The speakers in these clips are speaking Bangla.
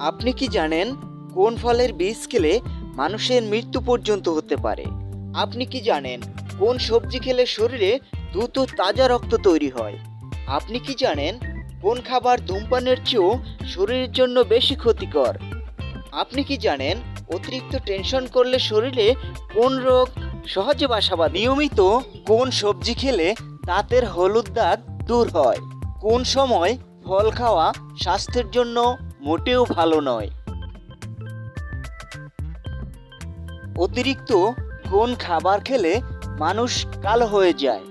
আপনি কি জানেন কোন ফলের বীজ খেলে মানুষের মৃত্যু পর্যন্ত হতে পারে? আপনি কি জানেন কোন সবজি খেলে শরীরে দ্রুত তাজা রক্ত তৈরি হয়? আপনি কি জানেন কোন খাবার ধূমপানের চেয়েও শরীরের জন্য বেশি ক্ষতিকর? আপনি কি জানেন অতিরিক্ত টেনশন করলে শরীরে কোন রোগ সহজে বাসা বাঁধে? নিয়মিত কোন সবজি খেলে দাঁতের হলুদ দাগ দূর হয়? কোন সময় ফল খাওয়া স্বাস্থ্যের জন্য মোটেও ভালো নয়। অতিরিক্ত কোন খাবার খেলে মানুষ কালো হয়ে যায়।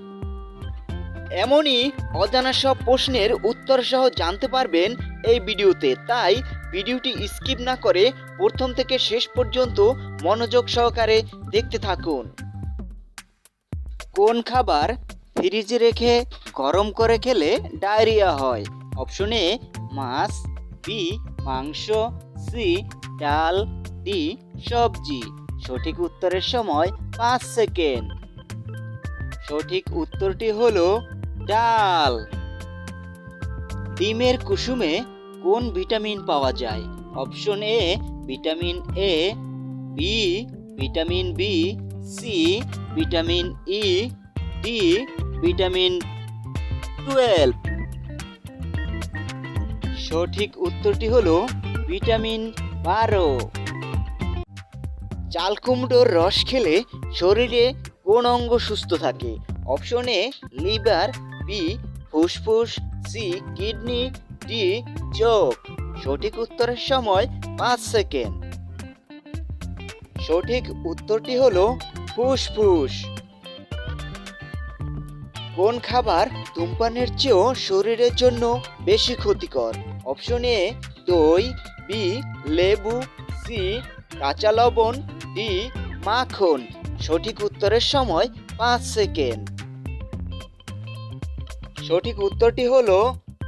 এমনই অজানা সব প্রশ্নের উত্তর সহ জানতে পারবেন এই ভিডিওতে। তাই ভিডিওটি স্কিপ না করে প্রথম থেকে শেষ পর্যন্ত মনোযোগ সহকারে দেখতে থাকুন। কোন খাবার ফ্রিজে রেখে গরম করে খেলে ডায়রিয়া হয়? অপশন এ, মাছ। বি মাংস সি ডাল ডি সবজি। সঠিক উত্তরের সময় পাঁচ সেকেন্ড। সঠিক উত্তরটি হল ডাল। ডিমের কুসুমে কোন ভিটামিন পাওয়া যায়? Option A, vitamin A, B, vitamin B, C, vitamin E, D, vitamin twelve. সঠিক উত্তরটি হলো ভিটামিন বারো। চাল কুমড়োর রস খেলে শরীরে কোন অঙ্গ সুস্থ থাকে? অপশন এ, লিভার, বি, ফুসফুস, সি, কিডনি, ডি, চোখ। সঠিক উত্তরের সময় পাঁচ সেকেন্ড। সঠিক উত্তরটি হলো ফুসফুস। কোন খাবার ধূমপানের চেয়েও শরীরের জন্য বেশি ক্ষতিকর? অপশন এ দই বি লেবু সি কাঁচা লবণ ডি মাখন। সঠিক উত্তরের সময় পাঁচ সেকেন্ড। সঠিক উত্তরটি হলো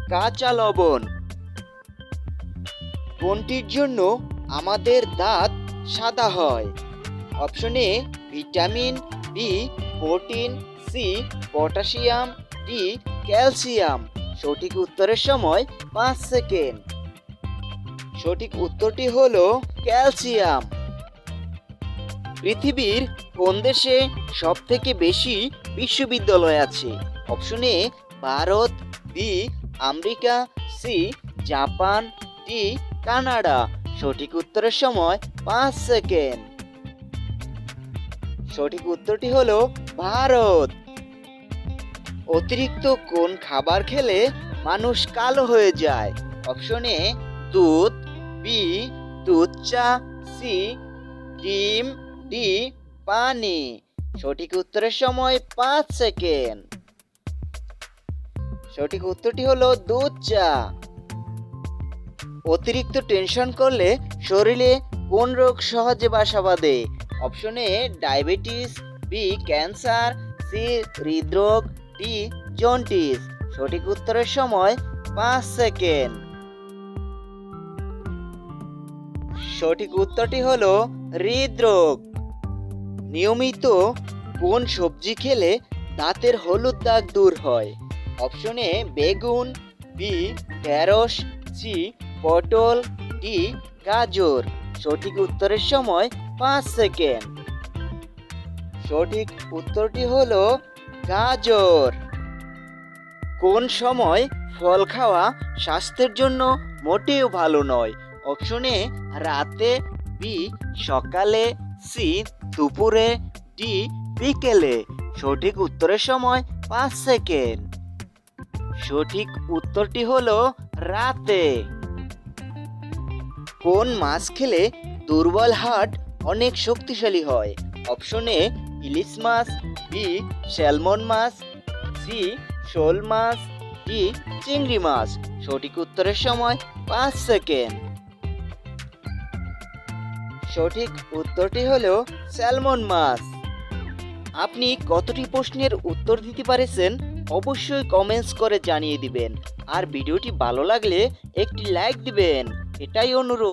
কাঁচা লবণ। কোনটির জন্য আমাদের দাঁত সাদা হয়? Option A vitamin B protein C, potassium, D, calcium. সঠিক উত্তরের সময় পাঁচ সেকেন্ড। সঠিক উত্তরটি হল ক্যালসিয়াম। পৃথিবীর কোন দেশে সব থেকে বেশি বিশ্ববিদ্যালয় আছে? Option A, Bharat, B, America, C, Japan, D, Canada. সঠিক উত্তরের সময় পাঁচ সেকেন্ড। সঠিক উত্তরটি হলো ভারত। অতিরিক্ত কোন খাবার খেলে মানুষ কালো হয়ে যায়? অপশন এ, দুধ বি দুধ চা সি ডিম ডি পানি। সঠিক উত্তরের সময় পাঁচ সেকেন্ড। সঠিক উত্তরটি হলো দুধ চা। অতিরিক্ত টেনশন করলে শরীরে কোন রোগ সহজে বাসা বাঁধে? Option A, diabetes B, cancer, C, হৃদরোগ, ডি জন্টিস সঠিক উত্তরের সময় পাঁচ সেকেন্ড। সঠিক উত্তরটি হলো হৃদরোগ। নিয়মিত কোন সবজি খেলে দাঁতের হলুদ দাগ দূর হয়? অপশন এ, বেগুন, বি, ঢেঁড়স, সি, পটল, ডি, গাজর। সঠিক উত্তরের সময় পাঁচ সেকেন্ড। সঠিক উত্তরটি হলো গাজর। কোন সময় ফল খাওয়া স্বাস্থ্যের জন্য মোটেও ভালো নয়? অপশন এ, রাতে, বি, সকালে, সি, দুপুরে, ডি, বিকেলে। সঠিক উত্তরের সময় পাঁচ সেকেন্ড। সঠিক উত্তরটি হলো রাতে। কোন মাছ খেলে দুর্বল হার্ট অনেক শক্তিশালী হয়? অপশন এ ইলিশ মাছ বি স্যালমন মাছ, সি শোল মাছ ডি চিংড়ি মাছ। সঠিক উত্তরের সময় পাঁচ সেকেন্ড। সঠিক উত্তরটি হলো স্যালমন মাছ। আপনি কতটি প্রশ্নের উত্তর দিতে পারেছেন অবশ্যই কমেন্টস করে জানিয়ে দিবেন। আর ভিডিওটি ভালো লাগলে একটি লাইক দিবেন। এটাই অনুরোধ।